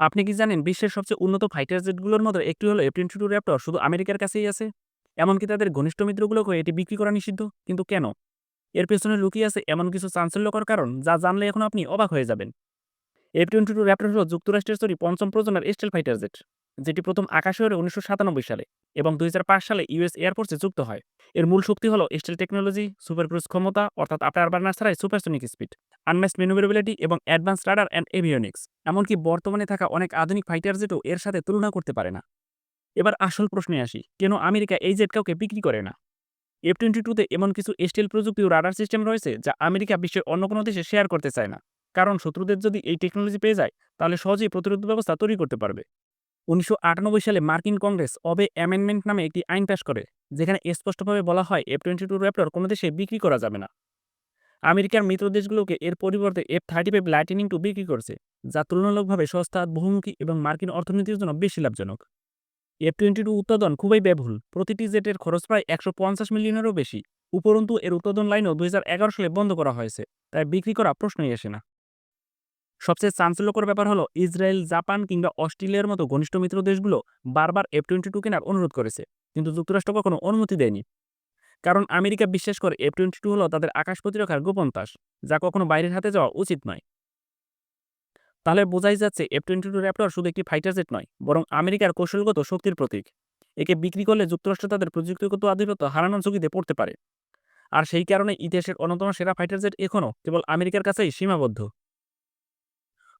আপনি কি জানেন বিশ্বের সবচেয়ে উন্নত ফাইটার জেটগুলোর মধ্যে একটি হলো এফ টু র্যাপটর শুধু আমেরিকার কাছেই আছে? এমনকি তাদের ঘনিষ্ঠ মিত্রগুলোকে এটি বিক্রি করা নিষিদ্ধ। কিন্তু কেন? এর পেছনে লুকিয়ে আছে এমন কিছু চাঞ্চল্যকর কারণ যা জানলে এখন আপনি অবাক হয়ে যাবেন। এফ টু র্যাপটর হল যুক্তরাষ্ট্রের তৈরি পঞ্চম প্রজন্মের স্টেল ফাইটার জেট। যেটি প্রথম আকাশ ওড়ে উনিশশো সালে এবং দু হাজার পাঁচ সালে ইউএস এয়ারফোর্সে যুক্ত হয়। এর মূল শক্তি হল স্টেল টেকনোলজি সুপার ক্রুজ ক্ষমতা, অর্থাৎ আপনার বার্নার ছাড়াই সুপারসনিক স্পিড আনম্যাচ ম্যানুভারেবিলিটি এবং অ্যাডভান্স রাডার অ্যান্ড এভিওনিক্স। এমনকি বর্তমানে থাকা অনেক আধুনিক ফাইটার জেটও এর সাথে তুলনা করতে পারে না। এবার আসল প্রশ্নে আসি, কেন আমেরিকা এই জেট কাউকে বিক্রি করে না? এফ টোয়েন্টি টুতে এমন কিছু স্টিল প্রযুক্তি ও রাডার সিস্টেম রয়েছে যা আমেরিকা বিশ্বের অন্য কোনো দেশে শেয়ার করতে চায় না। কারণ শত্রুদের যদি এই টেকনোলজি পেয়ে যায়, তাহলে সহজেই প্রতিরোধ ব্যবস্থা তৈরি করতে পারবে। উনিশশো আটানব্বই সালে মার্কিন কংগ্রেস অবে অ্যামেন্ডমেন্ট নামে একটি আইন পাশ করে, যেখানে স্পষ্টভাবে বলা হয় এফ টোয়েন্টি টু র্যাপ্টর কোনো দেশে বিক্রি করা যাবে না। আমেরিকার মিত্র দেশগুলোকে এর পরিবর্তে F thirty five lightning two বিক্রি করছে, যা তুলনামূলকভাবে সস্তা, বহুমুখী এবং মার্কিন অর্থনীতির জন্য বেশি লাভজনক। এফ টোয়েন্টি টু উৎপাদন খুবই ব্যয়বহুল, প্রতিটি জেটের খরচ প্রায় একশো পঞ্চাশ মিলিয়নেরও বেশি, উপরন্তু এর উৎপাদন লাইনও দুই হাজার এগারো সালে বন্ধ করা হয়েছে, তাই বিক্রি করা প্রশ্নই আসে না। সবচেয়ে চাঞ্চল্যকর ব্যাপার হলো ইসরায়েল, জাপান কিংবা অস্ট্রেলিয়ার মতো ঘনিষ্ঠ মিত্র দেশগুলো বারবার এফ টোয়েন্টি টু কেনার অনুরোধ করেছে। কিন্তু যুক্তরাষ্ট্র কখনো অনুমতি দেয়নি। কারণ আমেরিকা বিশ্বাস করে এফ টোয়েন্টি টু হলো তাদের আকাশ প্রতিরক্ষার গোপন তাস, যা কখনো বাইরের হাতে যাওয়া উচিত নয়। তাহলে বোঝাই যাচ্ছে এফ টোয়েন্টি টু র্যাপটর শুধু একটি ফাইটার জেট নয়, বরং আমেরিকার কৌশলগত শক্তির প্রতীক। একে বিক্রি করলে যুক্তরাষ্ট্র তাদের প্রযুক্তিগত আধিপত্য হারানোর ঝুঁকিতে পড়তে পারে। আর সেই কারণে ইতিহাসের অন্যতম সেরা ফাইটার জেট এখনও কেবল আমেরিকার কাছেই সীমাবদ্ধ।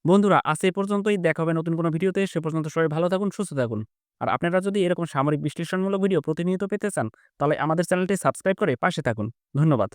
বন্ধুরা, আজ এই পর্যন্তই। দেখা হবে নতুন কোনো ভিডিওতে। সে পর্যন্ত সবাই ভালো থাকুন, সুস্থ থাকুন। আর আপনারা যদি এরকম সামরিক বিশ্লেষণমূলক ভিডিও প্রতিনিয়ত পেতে চান, তাহলে আমাদের চ্যানেলটি সাবস্ক্রাইব করে পাশে থাকুন। ধন্যবাদ।